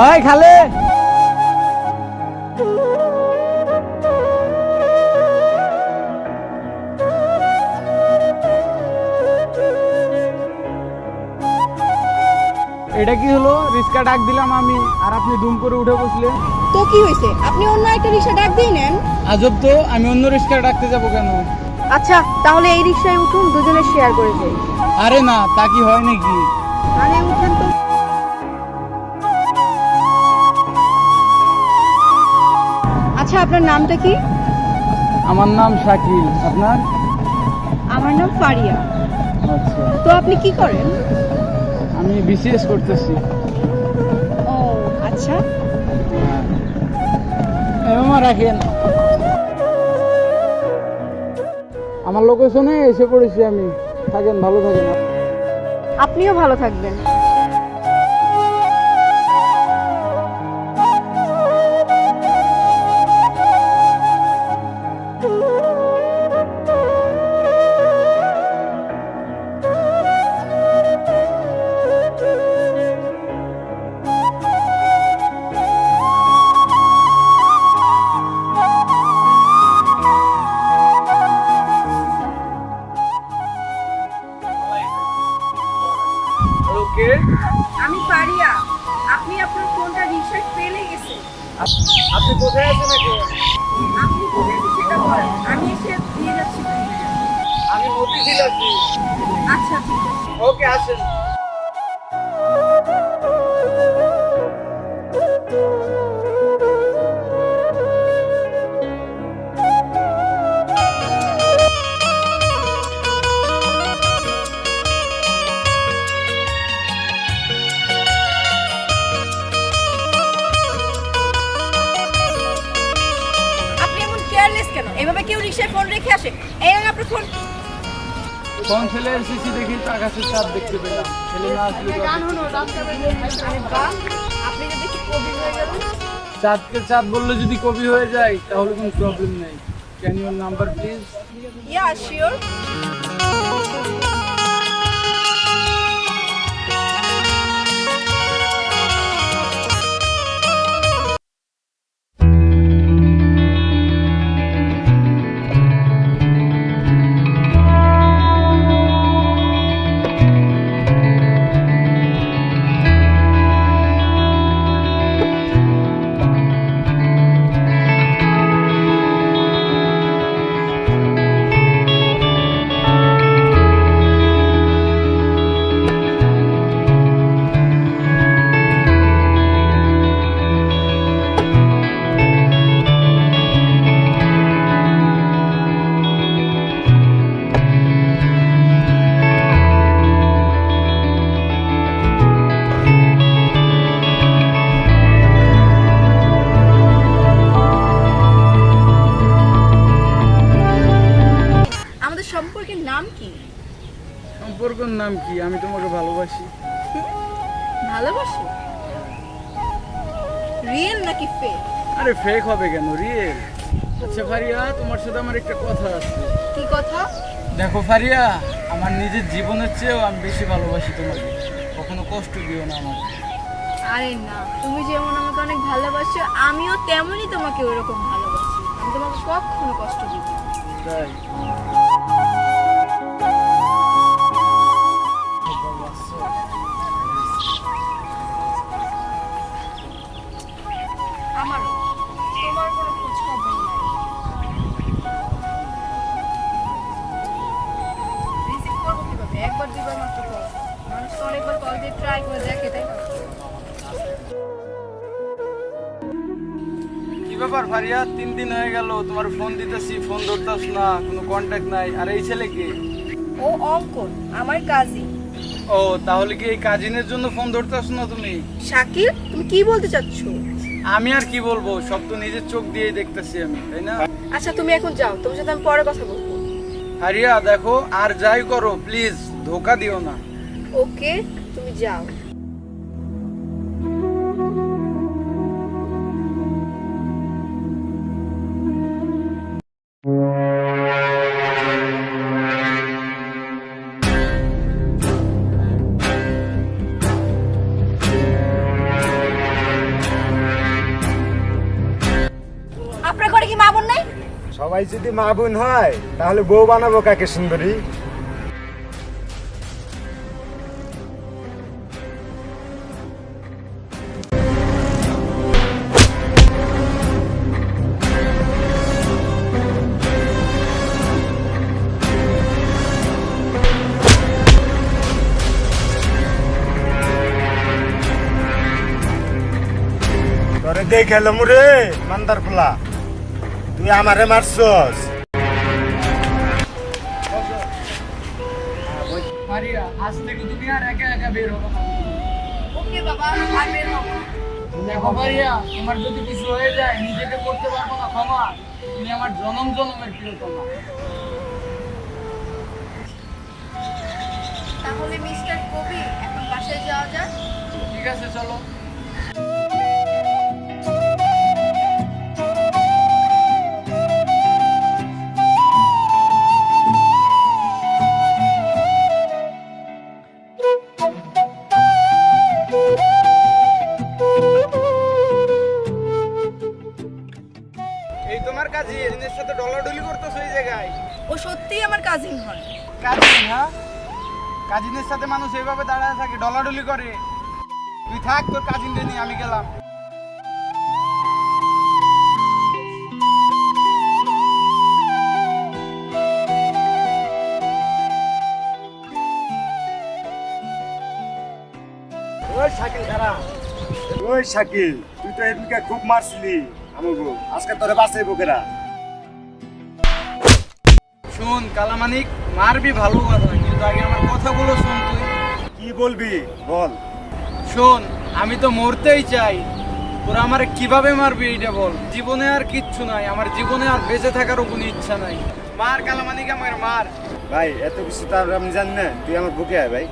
ওই খালে। এটা কি হলো? রিস্কা ডাক দিলাম আমি আর আপনি দুম করে উঠে বসলেন। তো কি হয়েছে? আপনি অন্য একটা রিক্সা ডাক দিয়ে নেন। আজব তো আমি অন্য রিস্কা ডাকতে যাব কেন? আচ্ছা তাহলে এই রিক্সায় উঠুন দুজনে শেয়ার করে যাই আরে না তা কি হয় নাকি? আরে উঠেন তো। আচ্ছা আপনার নামটা কি? আমার নাম শাকিল। আপনার? আমার নাম ফারিয়া। আচ্ছা। তো আপনি কি করেন? আমি বিসিএস করতেছি। ও আচ্ছা। এমা রাখেন। আমার লোকেশনে এসে পড়েছি আমি। থাকেন ভালো থাকেন। আপনিও ভালো থাকবেন। কোথায় এখন আপনি কোথায় সেটা বলেন। আমি এসে দিয়ে যাচ্ছি। আমি মতিঝিল আছি আচ্ছা ঠিক আছে। ওকে আসেন। এভাবে কেউ রিক্সায় ফোন রেখে আসে। এই আপনার ফোন? এসেছি দেখি? আকাশের চাঁদ দেখতে পেলাম। ছেলে না আসলে আপনি কবি হয়ে গেলেন চাঁদকে চাঁদ বললে যদি কবি হয়ে যায় তাহলে কোনো প্রবলেম নেই। Can your number please yeah sure সম্পর্কের নাম কি? আমি তোমাকে ভালোবাসি। ভালোবাসি? রিয়েল নাকি ফেক আরে ফেক হবে কেন? রিয়েল আচ্ছা ফারিয়া তোমার সাথে আমার একটা কথা আছে। কি কথা? দেখো ফারিয়া আমার নিজের জীবনের চেয়েও আমি বেশি ভালোবাসি তোমাকে। কখনো কষ্ট দিও না আমাকে। আরে না তুমি যেমন আমাকে অনেক ভালোবাসো আমিও তেমনই তোমাকে ওরকম ভালোবাসি। আমি তোমাকে কখনো কষ্ট দিব না। তাই? ট্রাই করে দেখে তাই কি ব্যাপার ফারিয়া তিন দিন হয়ে গেল তোমার ফোন দিতেছি ফোন ধরতাস না কোনো কন্ট্যাক্ট নাই। আর এই ছেলে কি? ও অঙ্কন আমার কাজিন ও তাহলে কি এই কাজিনের জন্য ফোন ধরতাস না তুমি? শাকিল তুমি কি বলতে চাচ্ছ? আমি আর কি বলব সব তো নিজের চোখ দিয়েই দেখতেছি আমি তাই না? আচ্ছা তুমি এখন যাও তোমার সাথে আমি পরে কথা বলব। হারিয়া দেখো আর যাই করো প্লিজ ধোকা দিও না। ওকে যাও সবাই যদি মা বোন হয় তাহলে বউ বানাবো কাকে সুন্দরী? তোরে দেখে এলাম রে মান্দার পোলা তুই আমারে মারছস। মারিয়া আজ থেকে তুমি আর একা একা বের হবে ওকে বাবা আর বের হব না। দেখো মারিয়া তোমার যদি কিছু হয়ে যায় নিজেকে করতে পারব না ক্ষমা। তুমি আমার জনম জনমের প্রিয়তমা তাহলে মিস্টার কবি এখন বাসায় যাওয়া যাক। ঠিক আছে চলো। এই তোমার কাজিন এর সাথে ডলাডলি করতেছ এই জায়গায়? ও সত্যিই আমার কাজিন হয়। কাজিন হ্যাঁ? কাজিনের সাথে মানুষ এইভাবে দাঁড়ায় থাকে ডলাডলি করে। তুই থাক তোর কাজিনদের নিয়ে আমি গেলাম। ওই শাকিল খারাপ ওই শাকিল তুই তো খুব মারছিলি। আজকে তোরে শোন কালামানিক মারবি ভালো কথা কিন্তু আগে আমার কথাগুলো শোন তুই। কি বলবি? বল। শোন আমি তো মরতেই চাই। তোরা আমার কীভাবে মারবি এইটা বল? জীবনে আর কিচ্ছু নাই আমার জীবনে আর বেঁচে থাকারও কোনো ইচ্ছা নাই। মার কালামানিক আমার মার। ভাই এত কিছু তো আর আমি জানি না তুই আমার বুকে আয় ভাই।